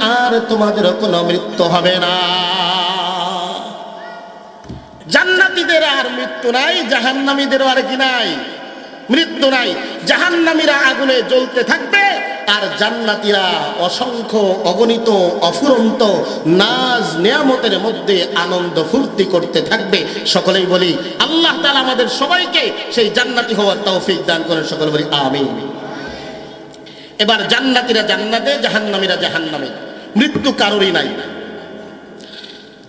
আর তোমাদের কোনো মৃত্যু হবে না। জান্নাতীদের আর মৃত্যু নাই, জাহান্নামীদেরও আর কি নাই? মৃত্যু নাই। জাহান্নামীরা আগুনে জ্বলতে থাকবে। আর জান্নাতীরা অসংখ্য অগণিত, অফুরন্ত, নাজ নিয়ামতের মধ্যে আনন্দ ফুর্তি করতে থাকবে। সকলেই বলি, আল্লাহ তাআলা আমাদের সবাইকে সেই জান্নাতি হওয়ার তৌফিক দান করেন। সকলে বলি, আমিন। এবার জান্নাতীরা জান্নাতে, জাহান্নামীরা জাহান্নামে। মৃত্যু কারোরই নাই।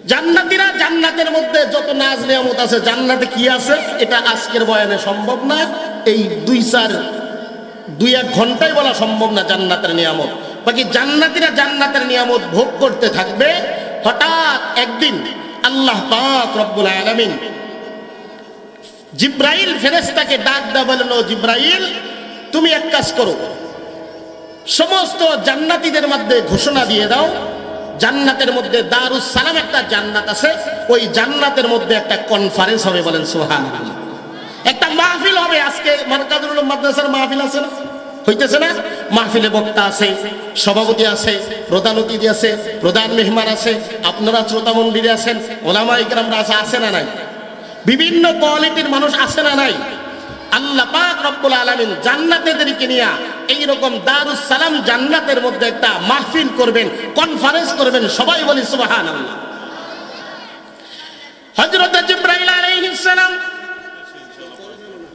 জান্নাতীরা জান্নাতের মধ্যে যত নাজ নিয়ামত আছে, জান্নাতে কি আছে? এটা আজকের বয়ানে সম্ভব না। এই দুই চার দুই এক ঘন্টায় বলা সম্ভব না জান্নাতের নিয়ামত। বাকি জান্নাতীরা জান্নাতের নিয়ামত ভোগ করতে থাকবে, হঠাৎ একদিন আল্লাহ পাক রব্বুল আলামিন জিব্রাইল ফেরেশতাকে ডাক দা বলেন ও জিব্রাইল, তুমি এক কাজ করো। সমস্ত জান্নাতীদের মধ্যে ঘোষণা দিয়ে দাও, জান্নাতের মধ্যে দারুস সালাম একটা জান্নাত আছে, ওই জান্নাতের মধ্যে একটা কনফারেন্স হবে বলেন সোহান একটা মাহফিল হবে আজকে মার্কাজুল মাদ্রাসার মাহফিল আছে না? হইতেছে না? মাহফিলে বক্তা আছে, সভাপতি আছে, প্রধান অতিথি আছে, প্রধান মেহমান আছে, আপনারা শ্রোতা মন্দিরে আছেন ওলামা ইকরামরা আছে আছে না নাই? বিভিন্ন কোয়ালিটির মানুষ আছে না নাই? আল্লাহ পাক রব্বুল আলামিন জান্নাতেদেরকে নিয়ে এইরকম দারুস সালাম জান্নাতের মধ্যে একটা মাহফিল করবেন কনফারেন্স করবেন, সবাই বলি সুবহানাল্লাহ। হযরত জিবরাইল আলাইহিস সালাম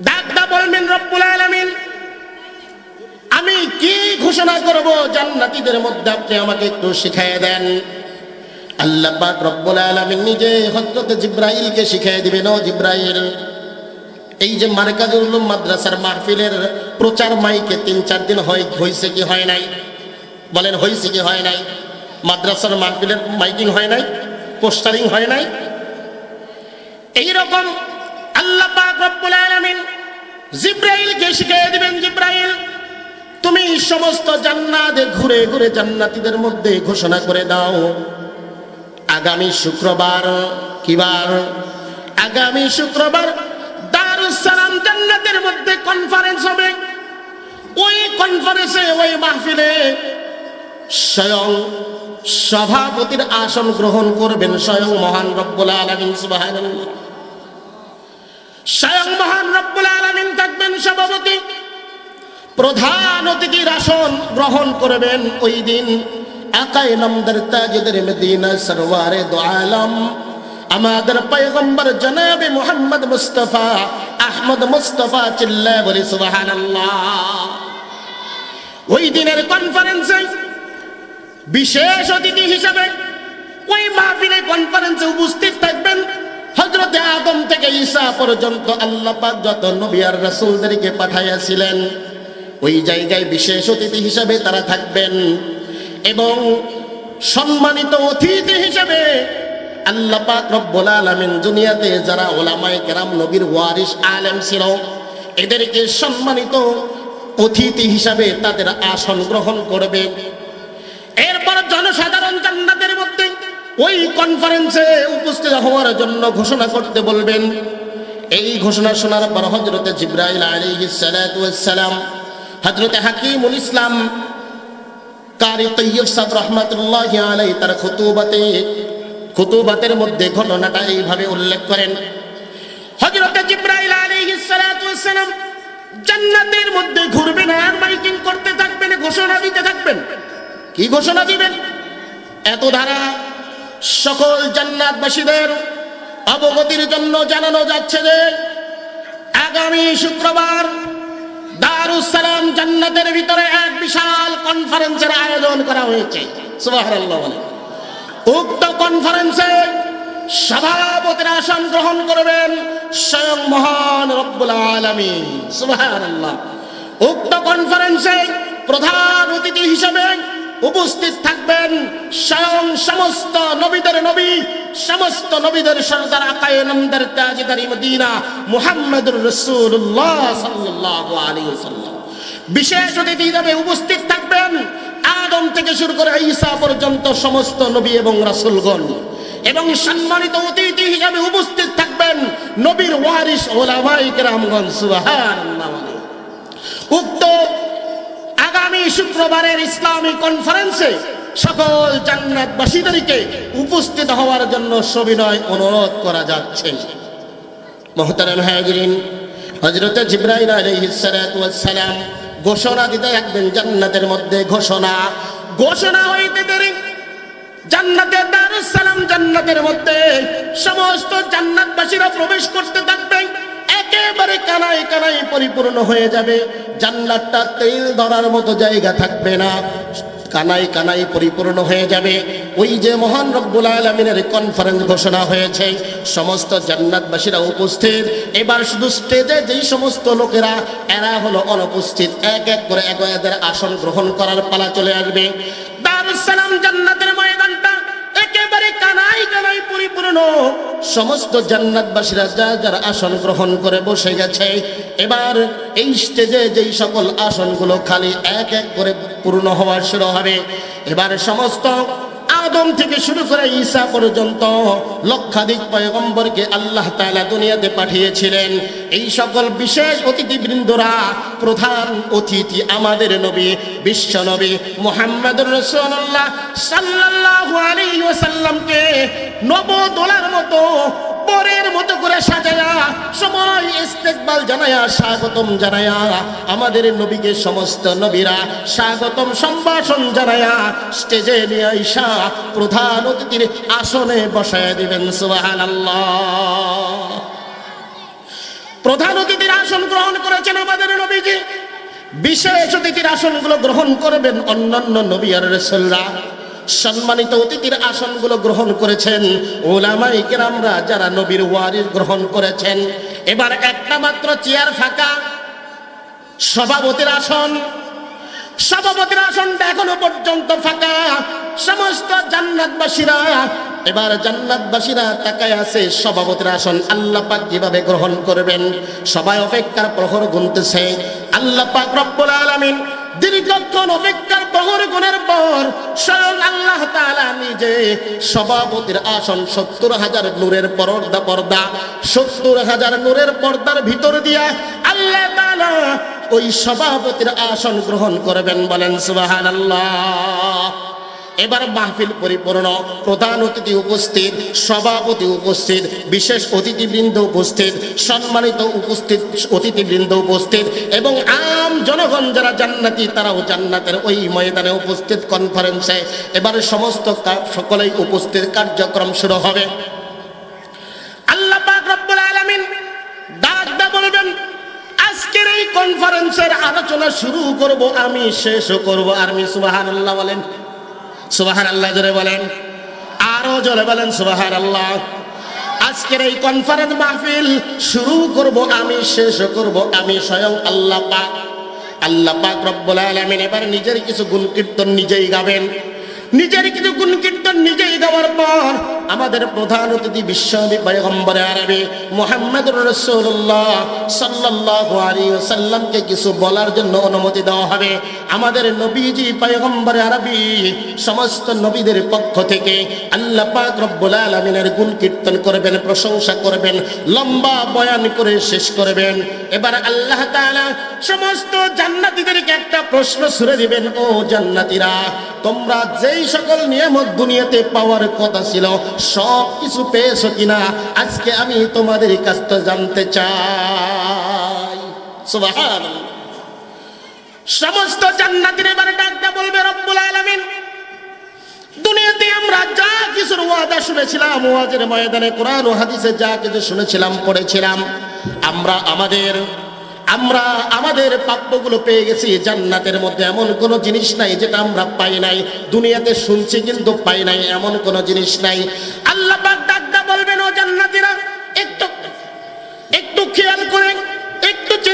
ডাকদা বলবেন রব্বুল আলামিন কি ঘোষণা করব? জান্নাতীদের মধ্যে আপনি আমাকে একটু শিখাইয়ে দেন। আল্লাহ পাক রব্বুল আলামিন নিজে হযরত জিব্রাইলকে শিখিয়ে দিবেন, ও জিব্রাইল। এই যে মার্কাজুল মাদ্রাসার মাহফিলের প্রচার মাইকে তিন চার দিন হয় হয়েছে কি হয় নাই? বলেন হয়েছে কি হয় নাই? মাদ্রাসার মাহফিলের মাইকিং হয় নাই? পোস্টারিং হয় নাই? এই রকম আল্লাহ পাক রব্বুল আলামিন জিব্রাইলকে শিখিয়ে দিবেন, জিব্রাইল। তুমি সমস্ত জান্নাতে ঘুরে ঘুরে জান্নাতীদের মধ্যে ঘোষণা করে দাও। আগামী শুক্রবার কিবার? আগামী শুক্রবার দারুস সালাম জান্নাতের মধ্যে কনফারেন্স হবে। ওই কনফারেন্সে ওই মাহফিলে স্বয়ং সভাপতির আসন গ্রহণ করবেন স্বয়ং মহান রব্বুল আলামিন, সুবহানাল্লাহ। স্বয়ং মহান রব্বুল আলামিন থাকবেন সভাপতি। প্রধান অতিথির আসন গ্রহণ করবেন ওই দিন। আকাই নমদের তাজদের মদিনা সরওয়ারে দো আমাদের পয়গম্বর জনাবে মোহাম্মদ মুস্তফা আহমদ মুস্তফা চিল্লা বলি, সুবহানাল্লাহ। ওই দিনের কনফারেন্সে বিশেষ অতিথি হিসেবে ওই মাহফিলে কনফারেন্সে উপস্থিত থাকবেন হজরতে আদম থেকে ঈসা পর্যন্ত আল্লাহ পাক যত নবী আর রাসূলদেরকে পাঠাইয়াছিলেন। ওই জায়গায় বিশেষ অতিথি হিসাবে তারা থাকবেন এবং সম্মানিত অতিথি হিসাবে আল্লাহ পাক রব্বুল আলামিন দুনিয়াতে যারা ওলামায়ে কেরাম, নবীর ওয়ারিস আলেম ছিল, এদেরকে সম্মানিত অতিথি হিসাবে তাদের আসন গ্রহণ করবে। এরপর জনসাধারণ জান্নাতের মধ্যে ওই কনফারেন্সে উপস্থিত হওয়ার জন্য ঘোষণা করতে বলবেন। এই ঘোষণা শোনার পর হজরতে জিব্রাইল ওয়াস সালাম হজরতে হাকিমুল ইসলাম কারি তৈয়ব সাদ রহমতুল্লাহ আলাই তার খুতুবাতে, খুতুবাতের মধ্যে ঘটনাটা এইভাবে উল্লেখ করেন। হজরতে জিব্রাইল আলাইহিস সালাতু সালাম জান্নাতের মধ্যে ঘুরবেন, আর মাইকিং করতে থাকবেন, ঘোষণা দিতে থাকবেন। কি ঘোষণা দিবেন? এত ধারা সকল জান্নাতবাসীদের অবগতির জন্য জানানো যাচ্ছে যে, আগামী শুক্রবার সালাম জান্নাতের ভিতরে এক বিশাল কনফারেন্সের আয়োজন করা হয়েছে। সুবহানাল্লাহ বলে। উক্ত কনফারেন্সে সভাপতির আসন গ্রহণ করবেন স্বয়ং মহান রব্বুল আলামিন। সুবহানাল্লাহ। উক্ত কনফারেন্সে প্রধান অতিথি হিসেবে উপস্থিত থাকবেন স্বয়ং সমস্ত নবীদের নবী, সমস্ত নবীদের সরদার আকায়ে নমদার তাজদারি মদিনা মুহাম্মদুর ওয়াসাল্লাম। বিশেষ অতিথি হিসেবে উপস্থিত থাকবেন আদম থেকে শুরু করে ঈসা পর্যন্ত সমস্ত নবী এবং রাসূলগণ। এবং সম্মানিত অতিথি হিসাবে উপস্থিত থাকবেন নবীর ওয়ারিস ওলামাই কেরামগঞ্জ সুবহানাল্লাহ। উক্ত আগামী শুক্রবারের ইসলামী কনফারেন্সে সকল জান্নাতবাসীদেরকে উপস্থিত হওয়ার জন্য সবিনয় অনুরোধ করা যাচ্ছে। মোহতারাম হাজরিন হজরত ওয়াস সালাম ঘোষণা দিতে একদিন জান্নাতের মধ্যে ঘোষণা। ঘোষণা হইতে দেরি। জান্নাতের দারুস সালাম জান্নাতের মধ্যে সমস্ত জান্নাতবাসীরা প্রবেশ করতে থাকবে। একেবারে কানাই কানাই পরিপূর্ণ হয়ে যাবে। জান্নাতটা তেল ধরার মতো জায়গা থাকবে না। কানাই কানাই পরিপূর্ণ হয়ে যাবে। ওই যে মহান রব্বুল আলমিনের কনফারেন্স ঘোষণা হয়েছে, সমস্ত জান্নাতবাসীরা উপস্থিত। এবার শুধু স্টেজে যেই সমস্ত লোকেরা, এরা হলো অনুপস্থিত। এক এক করে এক এদের আসন গ্রহণ করার পালা চলে আসবে। সালাম পরিপূর্ণ। সমস্ত জান্নাতবাসীরা যা যার আসন গ্রহণ করে বসে গেছে। এবার এই স্টেজে যেই সকল আসনগুলো খালি এক এক করে পূর্ণ হওয়ার শুরু হবে। এবার সমস্ত আদম থেকে শুরু করে ঈসা পর্যন্ত লক্ষাধিক পয়গম্বরকে আল্লাহ তালা দুনিয়াতে পাঠিয়েছিলেন। এই সকল বিশেষ অতিথিবৃন্দরা প্রধান অতিথি আমাদের নবী, বিশ্ব নবী মোহাম্মদুর রাসূলুল্লাহ সাল্লাল্লাহু আলাইহি ওয়াসাল্লামকে নবদোলার মতো পরের মতো করে সাজায়া সময় ইস্তেকবাল জানায়া, স্বাগতম জানায়া। আমাদের নবীকে সমস্ত নবীরা স্বাগতম সম্ভাষণ জানায়া স্টেজে নিয়ে আইসা প্রধান অতিথির আসনে বসায় দিবেন, সুবহানাল্লাহ। প্রধান অতিথির আসন গ্রহণ করেছেন আমাদের নবীজি। বিশেষ অতিথির আসনগুলো গ্রহণ করবেন অন্যান্য নবী আর রসুলরা। সম্মানিত অতিথির আসনগুলো গ্রহণ করেছেন ওলামাই কেরামরা যারা নবীর ওয়ারিস গ্রহণ করেছেন। এবার একটা মাত্র চেয়ার ফাঁকা। সভাপতির আসন। সভাপতির আসনটা এখনও পর্যন্ত ফাঁকা। সমস্ত জান্নাতবাসীরা, এবার জান্নাতবাসীরা তাকায় আছে সভাপতির আসন। আল্লাহ পাক কীভাবে গ্রহণ করবেন? সবাই অপেক্ষার প্রহর গুনতেছে। আল্লাহ পাক রব্বুল আলামিন দীর্ঘক্ষণ অপেক্ষার প্রহর গুণের পর স্বয়ং আল্লাহ তালা নিজে সভাপতির আসন সত্তর হাজার নূরের পর্দা পর্দা, সত্তর হাজার নূরের পর্দার ভিতর দিয়া আল্লাহ তালা ওই সভাপতির আসন গ্রহণ করবেন বলেন, সুবহানাল্লাহ। এবার মাহফিল পরিপূর্ণ। প্রধান অতিথি উপস্থিত, সভাপতি উপস্থিত, বিশেষ অতিথিবৃন্দ উপস্থিত, সম্মানিত উপস্থিত অতিথিবৃন্দ উপস্থিত এবং আম জনগণ যারা জান্নাতি তারাও জান্নাতের ওই ময়দানে উপস্থিত কনফারেন্সে এবার সমস্ত সকলেই উপস্থিত, কার্যক্রম শুরু হবে। আল্লাহ আজকের এই কনফারেন্সের আলোচনা শুরু করব, আমি শেষও করব। আর আমি সুবহানাল্লাহ বলেন সুবাহান আল্লাহ জোরে বলেন। আরও জোরে বলেন সুবাহার আল্লাহ আজকের এই কনফারেন্স মাহফিল শুরু করব আমি, শেষ করব আমি, স্বয়ং আল্লাহ পাক। আল্লাহ পাক রব্বুল আলামিন এবার নিজের কিছু গুণ কীর্তন নিজেই গাবেন। নিজের কিছু গুণ কীর্তন নিজেই গাওয়ার পর আমাদের প্রধান অতিথি বিশ্বনবী পয়গম্বরে আরবি মুহাম্মদুর রসুল্লাহ সাল্লাল্লাহু আলাইহি ওয়াসাল্লামকে কিছু বলার জন্য অনুমতি দেওয়া হবে। আমাদের নবীজি পয়গম্বরে আরবি সমস্ত নবীদের পক্ষ থেকে আল্লাহ পাক রব্বুল আলামিনের গুণ কীর্তন করবেন, প্রশংসা করবেন, লম্বা বয়ান করে শেষ করবেন। এবার আল্লাহ তাআলা সমস্ত জান্নাতীদেরকে একটা প্রশ্ন ছুড়ে দিবেন, ও জান্নাতীরা, তোমরা যেই সকল নিয়ামত দুনিয়াতে পাওয়ার কথা ছিল সব কিছু পেয়েছ কিনা? আজকে আমি তোমাদের কাছ থেকে জানতে চাই। সমস্ত জান্নাতীর এবারে ডাকটা বলবে রব্বুল আলামিন। দুনিয়াতে আমরা যা কিছুর ওয়াদা শুনেছিলাম, ওয়াজের ময়দানে কোরআন ও হাদিসে যা কিছু শুনেছিলাম, পড়েছিলাম, আমরা আমাদের আমরা আমাদের প্রাপ্যগুলো পেয়ে গেছি। জান্নাতের মধ্যে এমন কোনো জিনিস নাই যেটা আমরা পাই নাই। দুনিয়াতে শুনছি কিন্তু পাই নাই, এমন কোনো জিনিস নাই। আল্লাহ বলবেন, ও জান্নাতিরা, একটু একটু খেয়াল করে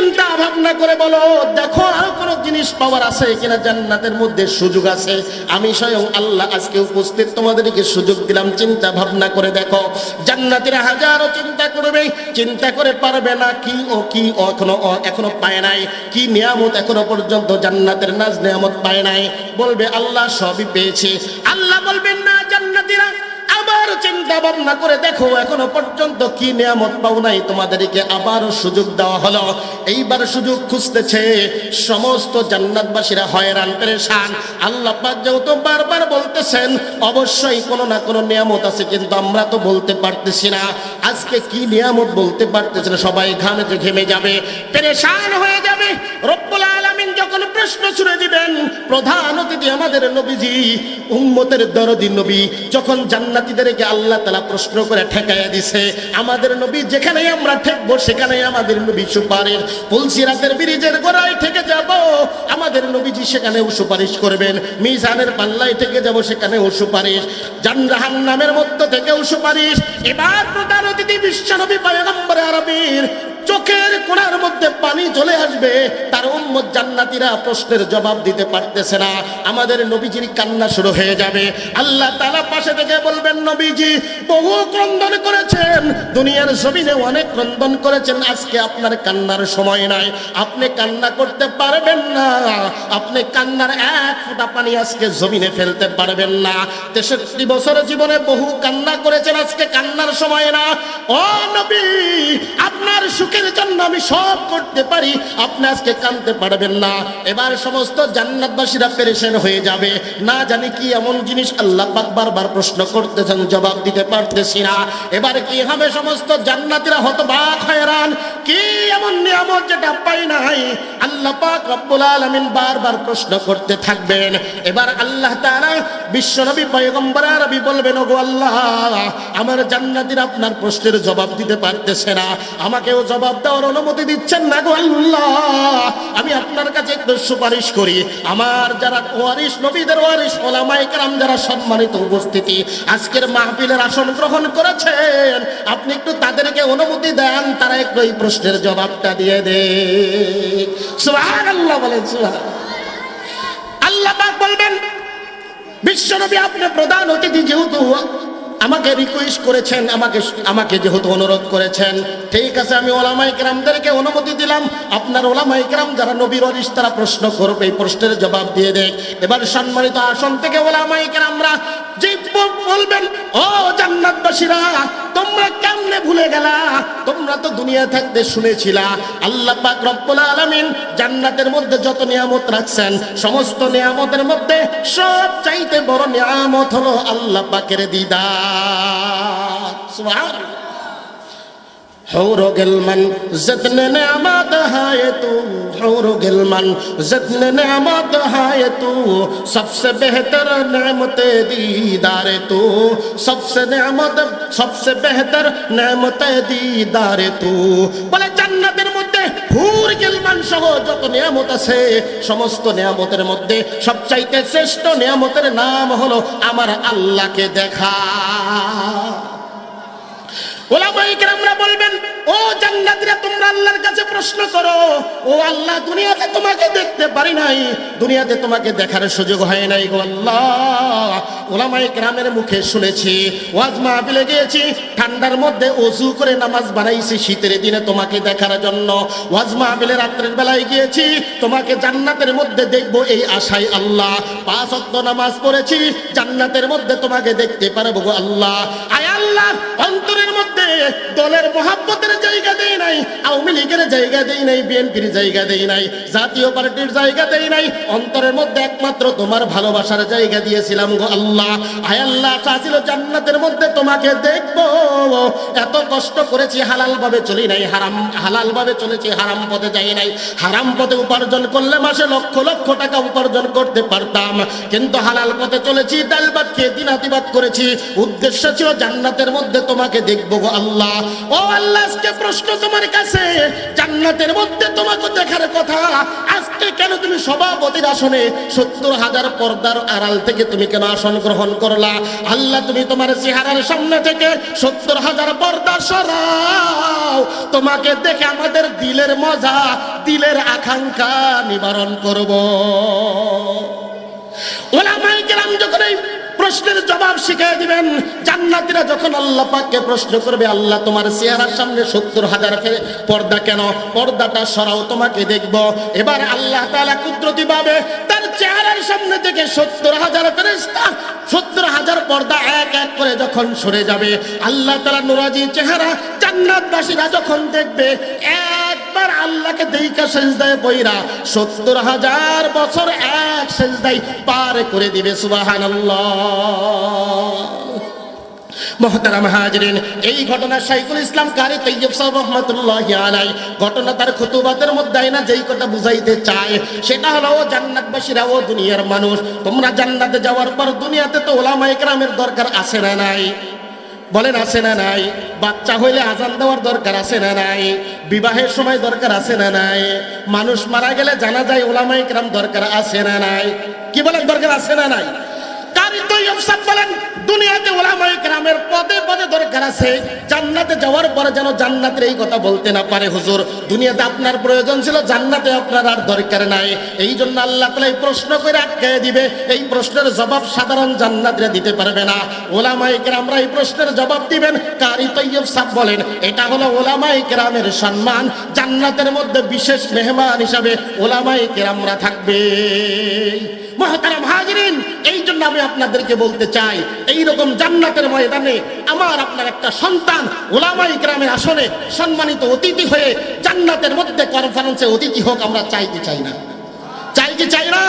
চিন্তা ভাবনা করে বলো, দেখো আরও কোনো জিনিস পাওয়ার আছে কিনা জান্নাতের মধ্যে সুযোগ আছে? আমি স্বয়ং আল্লাহ আজকে উপস্থিত, তোমাদেরকে সুযোগ দিলাম, চিন্তা ভাবনা করে দেখো। জান্নাতের হাজারো চিন্তা করবে, চিন্তা করে পারবে না কি ও কি এখনও এখনও পায় নাই, কি নিয়ামত এখনও পর্যন্ত জান্নাতের নাজ নিয়ামত পায় নাই। বলবে, আল্লাহ সবই পেয়েছে। আল্লাহ বলবেন, না জান্নাতীরা আবার আবার চিন্তা ভাবনা করে দেখো, এখনও পর্যন্ত কি নিয়ামত পাও নাই। তোমাদেরকে আবারও সুযোগ দেওয়া হলো। এইবার সুযোগ খুঁজতেছে সমস্ত জান্নাতবাসীরা হয়রান, পেরেশান। আল্লাহ পাক যেহেতু বারবার বলতেছেন, অবশ্যই কোনো না কোনো নিয়ামত আছে, কিন্তু আমরা তো বলতে পারতেছি না। আজকে কি নিয়ামত বলতে পারতেছি না, সবাই ঘামে ঘেমে যাবে, পেরেশান হয়ে যাবে। রব্বুল প্রশ্ন ছুড়ে দিবেন। প্রধান অতিথি আমাদের নবীজি, উম্মতের দরদি নবী, যখন জান্নাতীদেরকে আল্লাহ তালা প্রশ্ন করে ঠেকাইয়া দিছে, আমাদের নবী যেখানেই আমরা ঠেকবো, সেখানেই আমাদের নবী সুপারিশ। পুলসিরাতের ব্রিজের গোড়ায় থেকে যাব, আমাদের নবীজি সেখানেও সুপারিশ করবেন। মিজানের পাল্লায় থেকে যাব, সেখানেও সুপারিশ। জানরাহান নামের মধ্য থেকেও সুপারিশ। এবার প্রধান অতিথি বিশ্বনবী পয়গম্বর আরবির চোখের কোণার মধ্যে পানি চলে আসবে, তার উম্মত জান্নাতীরা প্রশ্নের জবাব দিতে পারতেছে না। আমাদের নবীজির কান্না শুরু হয়ে যাবে। আল্লাহ তালা পাশে থেকে বলবেন, নবীজি, বহু ক্রন্দন করেছেন। দুনিয়ার জমিনে অনেক ক্রন্দন করেছেন, আজকে আপনার কান্নার সময় নাই। আপনি কান্না করতে পারবেন না। আপনি কান্নার এক ফোঁটা পানি আজকে জমিনে ফেলতে পারবেন না। তেষট্টি বছর জীবনে বহু কান্না করেছেন, আজকে কান্নার সময় না। ও নবী, আপনার সুখের জন্য আমি সব করতে পারি। আপনি আজকে কানতে পারবেন না। এবার সমস্ত জান্নাতবাসীরা পেরেশান হয়ে যাবে। না জানি কি এমন জিনিস আল্লাহ পাক বারবার প্রশ্ন করতেছেন, জবাব দিতে পারতেছি না। এবার কি হবে সমস্ত জান্নাতীরা হতবাক, হয়রান? কি এমন নিয়ামত যেটা পাই নাই? আল্লাহ পাক রব্বুল আলামিন বারবার প্রশ্ন করতে থাকবেন। এবার আল্লাহ তাআলা বিশ্বনবী পয়গম্বর আরবি বলবেন, ওগো আল্লাহ, আমার জান্নাতীর আপনার প্রশ্নের জবাব দিতে পারতেছে না। আমাকেও জবাব দেওয়ার অনুমতি দিচ্ছেন না আল্লাহ। আমি আপনার কাছে একটু সুপারিশ করি। আমার যারা ওয়ারিস নবীদের ওয়ারিস ওলামায়ে কেরাম যারা সম্মানিত উপস্থিতি, আজকের মাহফিলের আসন গ্রহণ করেছেন, আপনি একটু তাদেরকে অনুমতি দেন, তারা একটু এই প্রশ্নের জবাবটা দিয়ে দে সুবহানাল্লাহ বলেন সুবহান আল্লাহ বলবেন, বিশ্বনবী আপনি প্রধান অতিথি যেহেতু আমাকে রিকোয়েস্ট করেছেন, আমাকে আমাকে যেহেতু অনুরোধ করেছেন, ঠিক আছে, আমি ওলামাই গ্রামদেরকে অনুমতি দিলাম। আপনার ওলামাই গ্রাম যারা নবীর অরিস তারা প্রশ্ন করবে, এই প্রশ্নের জবাব দিয়ে দেয়। এবার সম্মানিত আসন থেকে ওলামাই গ্রামরা যে বলবেন, ও জান্নাতবাসীরা, তোমরা কেমনে ভুলে গেলা তোমরা তো দুনিয়া থাকতে শুনেছিলা। আল্লাহ পাক রব্বুল আলামিন জান্নাতের মধ্যে যত নিয়ামত রাখছেন, সমস্ত নিয়ামতের মধ্যে সব চাইতে বড় নিয়ামত হলো আল্লাহ পাকের দিদার। সুবহানাল্লাহ। حور گلمن زدن نعمات ہے تو حور گلمن زدن نعمات ہے تو سب سے بہتر نعمت دیدار تو سب سے نعمت سب سے بہتر نعمت دیدار تو বলে জান্নাতের মধ্যে হুর গেলমান সহ যত নিয়ামত আছে সমস্ত নিয়ামতের মধ্যে সবচাইতে শ্রেষ্ঠ নিয়ামতের নাম হলো আমার আল্লাহকে দেখা ওলামাই কেরামরা বলবেন ও জান্নাতীরা, তোমরা আল্লাহর কাছে প্রশ্ন করো, ও আল্লাহ, দুনিয়াতে তোমাকে দেখতে পারি নাই, দুনিয়াতে তোমাকে দেখার সুযোগ হয় নাই গো আল্লাহ। ওলামাই কেরামের মুখে শুনেছি, ওয়াজ মাহফিলে গিয়েছি, ঠান্ডার মধ্যে অজু করে নামাজ বানাইছি, শীতের দিনে তোমাকে দেখার জন্য। ওয়াজ মাহফিলে রাত্রের বেলায় গিয়েছি, তোমাকে জান্নাতের মধ্যে দেখব এই আশায় আল্লাহ। পাঁচ অক্ত নামাজ পড়েছি, জান্নাতের মধ্যে তোমাকে দেখতে পারব গো আল্লাহ। আয় আল্লাহ, অন্তরের মধ্যে দলের মহাব্বতের জায়গা দেই নাই, আওয়ামী লীগের জায়গা দেই নাই, বিএনপির জায়গা দেই নাই, জাতীয় পার্টির জায়গা দেই নাই, অন্তরের মধ্যে একমাত্র তোমার ভালোবাসার জায়গা দিয়েছিলাম গো আল্লাহ। আয় আল্লাহ চাছিল জান্নাতের মধ্যে তোমাকে এত কষ্ট করেছি হালাল ভাবে চলি নাই, হারাম হালাল ভাবে চলেছি, হারাম পথে যাই নাই। হারাম পথে উপার্জন করলে মাসে লক্ষ লক্ষ টাকা উপার্জন করতে পারতাম। কিন্তু হালাল পথে চলেছি, ডাল ভাত খেয়ে দিনাতিবাদ করেছি। উদ্দেশ্য ছিল জান্নাতের মধ্যে তোমাকে দেখব গো আল্লাহ। ও আল্লাহ আজকে প্রশ্ন তোমার কাছে। জান্নাতের মধ্যে তোমাকে দেখার কথা, আজকে কেন তুমি সভাপতির আসনে সত্তর হাজার পর্দার আড়াল থেকে তুমি কেন আসন গ্রহণ করলা? আল্লাহ, তুমি তোমার চেহারার সামনে থেকে সত্তর হাজার পর্দা সরাও। তোমাকে দেখে আমাদের দিলের মজা, দিলের আকাঙ্ক্ষা নিবারণ করব। যখন আল্লাহ ভাবে তার চেহারার সামনে সত্তর হাজার পর্দা এক এক করে যখন সরে যাবে, আল্লাহ তালা নুরাজি চেহারা জান্নাতবাসীরা যখন দেখবে একবার আল্লাহকে দেইকা সেজদায় বইরা সত্তর হাজার বছর এক সেজদায় পার করে দিবে সুবাহান মহতারাম হাজরিন, এই ঘটনা শাইখুল ইসলাম কারি তৈয়ব সাহেব রহমতুল্লাহ আলাই ঘটনা তার খুতুবাতের মধ্যে আইনা যেই কথা বুঝাইতে চায়, সেটা হলো, ও জান্নাতবাসীরা, ও দুনিয়ার মানুষ, তোমরা জান্নাতে যাওয়ার পর দুনিয়াতে তো ওলামা একরামের দরকার আছে না নাই? বলেন, আছে না নাই? বাচ্চা হইলে আজান দেওয়ার দরকার আছে না নাই? বিবাহের সময় দরকার আছে না নাই? মানুষ মারা গেলে জানা যায় ওলামাইকরাম দরকার আছে না নাই? কি বলেন, দরকার আছে না নাই? জান্নাতে যাওয়ার পরে যেন জান্নাতের এই কথা বলতে না পারে। হুজুর, দুনিয়াতে আপনার প্রয়োজন ছিল, জান্নাতে আপনার আর দরকার নাই। এই জন্য আল্লাহ তালা এই প্রশ্ন করে আটকায় দিবে। এই প্রশ্নের জবাব সাধারণ জান্নাতরা দিতে পারবে না। ওলামায়ে কেরামরা এই প্রশ্নের জবাব দিবেন। কারি তৈয়ব সাহেব বলেন, এটা হলো ওলামায়ে কেরামের সম্মান। জান্নাতের মধ্যে বিশেষ মেহমান হিসাবে ওলামায়ে কেরামরা থাকবে। এই রকম জান্নাতের ময়দানে আমার আপনার একটা সন্তান সম্মানিত অতিথি হয়ে জান্নাতের মধ্যে কনফারেন্সে অতিথি হোক, আমরা চাই না? চাই না?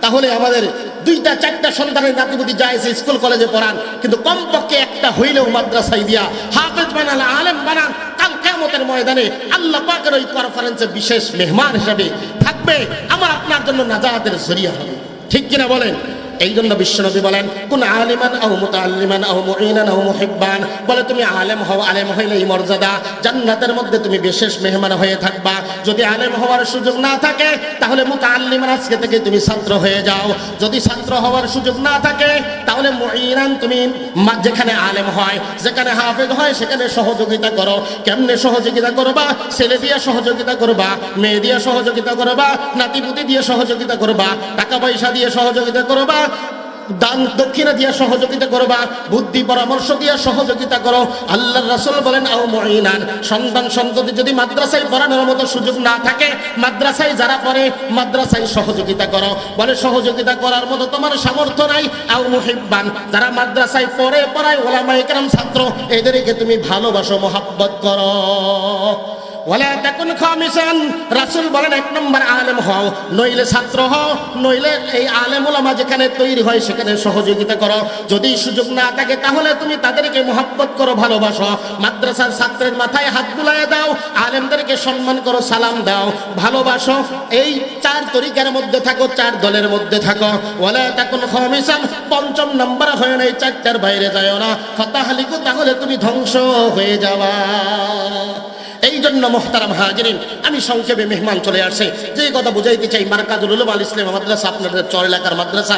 তাহলে আমাদের দুইটা, চারটা সন্তানের নাতি নাতিপতি যায় স্কুল কলেজে পড়ান। কিন্তু কমপক্ষে একটা হইলেও মাদ্রাসায় দিয়া হাফেজ বানান, আলেম বানান, কাল কেমতের ময়দানে আল্লাহ পাকের ওই কনফারেন্সে বিশেষ মেহমান হিসাবে থাকবে। আমার আপনার জন্য নাজাহাতের জরিয়া হবে। ঠিক কিনা বলেন? এই জন্য বিশ্বনবী বলেন, কোন আলিমান আও মুতাআল্লিমান আও মুঈনান আও মুহিব্বান। বলে, তুমি আলেম হও, আলেম হইলে এই মর্যাদা। জান্নাতের মধ্যে তুমি বিশেষ মেহমান হয়ে থাকবা। যদি আলেম হওয়ার সুযোগ না থাকে, তাহলে মুতাআল্লিমান আজকে থেকে তুমি ছাত্র হয়ে যাও। যদি ছাত্র হওয়ার সুযোগ না থাকে, তাহলে মুঈনান তুমি যেখানে আলেম হয়, যেখানে হাফেজ হয়, সেখানে সহযোগিতা করো। কেমনে সহযোগিতা করবা? ছেলে দিয়ে সহযোগিতা করবা, মেয়ে দিয়ে সহযোগিতা করবা, নাতিপুতি দিয়ে সহযোগিতা করবা, টাকা পয়সা দিয়ে সহযোগিতা করবা দান দক্ষিণা দিয়ে সহযোগিতা করবা বুদ্ধি পরামর্শ দিয়ে সহযোগিতা করো। আল্লাহ রাসূল বলেন, আও মুঈনান, সন্তান সন্ততি যদি মাদ্রাসায় পড়ানোর মতো সুযোগ না থাকে, মাদ্রাসায় যারা পড়ে, মাদ্রাসায় সহযোগিতা করো। বলে, সহযোগিতা করার মতো তোমার সামর্থ্য নাই। আও মুহিব্বান, যারা মাদ্রাসায় পড়ে, পড়ায় ওলামা একরাম ছাত্র, এদেরকে তুমি ভালোবাসো, মোহাব্বত করো। এক নম্বর আলেম হও, নইলে ছাত্র হও, নইলে এই আলেম যেখানে তৈরি হয় সেখানে সহযোগিতা করো। যদি সুযোগ না থাকে, তাহলে তুমি তাদেরকে করো, ভালোবাসো। ছাত্রের মাথায় হাত দাও, আলেমদেরকে সম্মান করো, সালাম দাও, ভালোবাসো। এই চার তরিকার মধ্যে থাকো, চার দলের মধ্যে থাকো। ওয়ালা পঞ্চম নম্বর হয় না এই চারটার বাইরে যায় না। তাহলে তুমি ধ্বংস হয়ে যাওয়া এই জন্য মোহতারাম হাজিরিন, আমি সংক্ষেপে মেহমান চলে আসছে। যে কথা বুঝাইতে চাই, মার্কাজুল ইসলাম মাদ্রাসা, আপনাদের চর এলাকার মাদ্রাসা।